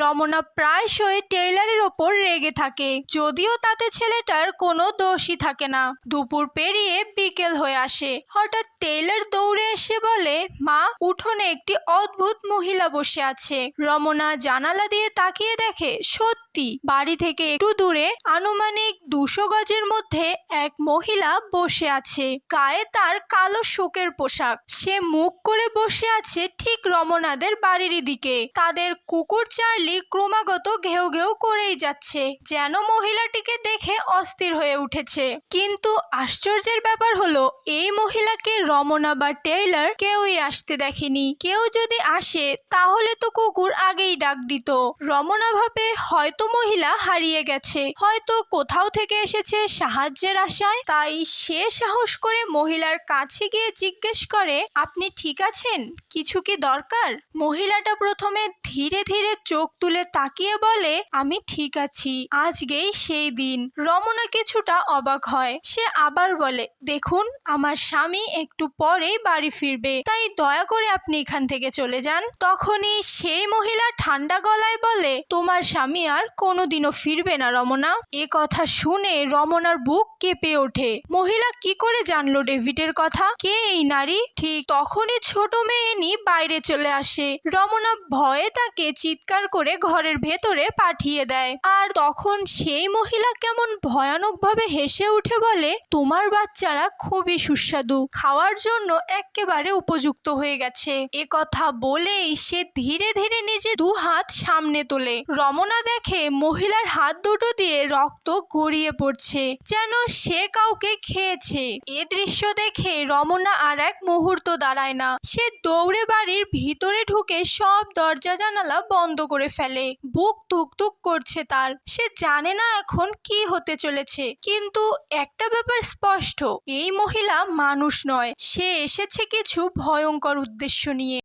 রমনা প্রায়শই টেইলারের ওপর রেগে থাকে। যদিও তাতে ছেলেটার কোনো দোষই থাকে না। দুপুর পেরিয়ে বিকেল হয়ে আসে। হঠাৎ টেইলার দৌড়ে এসে বলে, মা, উঠোনে একটি অদ্ভুত মহিলা বসে আছে। রমনা জানালা দিয়ে তাকিয়ে দেখে, সত্যি, বাড়ি থেকে একটু দূরে আনুমানিক দুশো গজের মধ্যে এক মহিলা বসে আছে। গায়ে তার কালো শোকের পোশাক। সে মুখ করে বসে আছে ঠিক রমনাদের বাড়ির দিকে। তাদের কুকুর চার্লি ক্রমাগত ঘেউ ঘেউ করেই যাচ্ছে, যেন মহিলাটিকে দেখে অস্থির হয়ে উঠেছে। কিন্তু আশ্চর্যের ব্যাপার হলো, এই মহিলাকে রমনা বা টেইলার কেউই আসতে দেখেনি। কেউ যদি আসে, তাহলে তো কুকুর আগেই ডাক দিত। রমনা ভাবে, হয়তো মহিলা হারিয়ে গেছে। হয়তো কোথাও থেকে এসেছে সাহায্যের আশায়। তাই সে সাহস করে মহিলার কাছে গিয়ে জিজ্ঞেস করে, আপনি ঠিক আছেন? কিছু কি দরকার? মহিলাটা প্রথমে ধীরে ধীরে চোখ তুলে তাকিয়ে বলে, আমি ঠিক আছি। আজকেই সেই দিন। রমনা কিছুটা অবাক হয়। সে আবার বলে, দেখুন, আমার স্বামী একটু পরেই বাড়ি ফিরবে। তাই দয়া করে আপনি এখান থেকে চলে যান। তখনই সেই মহিলা ঠান্ডা গলায় বলে, তোমার স্বামী আর কোনোদিনও ফিরবে না, রমনা। এ কথা শুনে রমনার বুক কেঁপে ওঠে। মহিলা কি করে জানলো ডেভিডের কথা? কে এই নারী? ঠিক তখনই ছোট মেয়ে এনি বাইরে চলে আসে। রমনা ভয়ে তাকে চিৎকার করে ঘরের ভেতরে পাঠিয়ে দেয়। আর তখন সেই মহিলা কেমন ভয়ানকভাবে হেসে উঠে বলে, তোমার বাচ্চারা খুবই সুস্বাদু। খাওয়ার জন্য একেবারে উপযুক্ত হয়ে গেছে। এ কথা বলেই সে ধীরে ধীরে নিজে দু হাত সামনে তোলে। রমনা দেখে মহিলার হাত দুটো দিয়ে রক্ত গড়িয়ে পড়ছে, যেন সে কাউকে খেয়েছে। এ দৃশ্য দেখে রমনা আর এক মুহূর্ত দাঁড়ায় না। সে দৌড়ে বাড়ির ভিতরে ঢুকে সব দরজা জানালা বন্ধ করে ফেলে। বুক তুকতুক করছে তার। সে জানে না এখন কি হতে চলেছে। কিন্তু একটা ব্যাপার স্পষ্ট, এই মহিলা মানুষ নয়। সে এসেছে কিছু ভয়ঙ্কর উদ্দেশ্য নিয়ে।